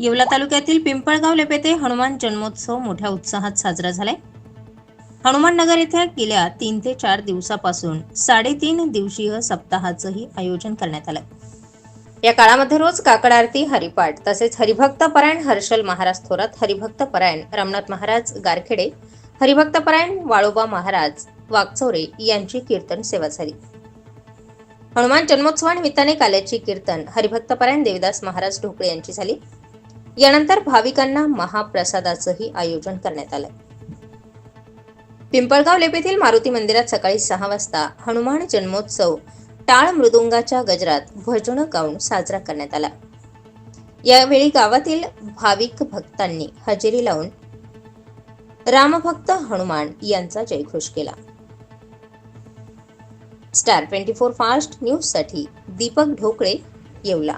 येवला तालुक्यातील पिंपळगाव लेपेते हनुमान जन्मोत्सव मोठ्या उत्साहात साजरा झालाय. हनुमान नगर येथे गेल्या तीन ते चार दिवसापासून साडेतीन दिवसीय सप्ताहाचंही आयोजन करण्यात आलं या काळामध्ये रोज काकड आरती हरिपाठ तसेच हरिभक्त परायण हर्षल महाराज थोरात हरिभक्त परायण रमनाथ महाराज गारखेडे हरिभक्त परायण वाळोबा महाराज वागचौरे यांची कीर्तन सेवा झाली. हनुमान जन्मोत्सवानिमित्ताने काल्याची कीर्तन हरिभक्तपरायण देवदास महाराज ढोकळे यांची झाली. यानंतर भाविकांना महाप्रसादाचंही आयोजन करण्यात आलं पिंपळगाव लेपेतील मारुती मंदिरात सकाळी सहा वाजता हनुमान जन्मोत्सव टाळ मृदुंगाच्या गजरात भजन गाऊन साजरा करण्यात आला. यावेळी गावातील भाविक भक्तांनी हजेरी लावून रामभक्त हनुमान यांचा जयघोष केला. स्टार ट्वेंटी फोर फास्ट न्यूजसाठी दीपक ढोकळे येवला.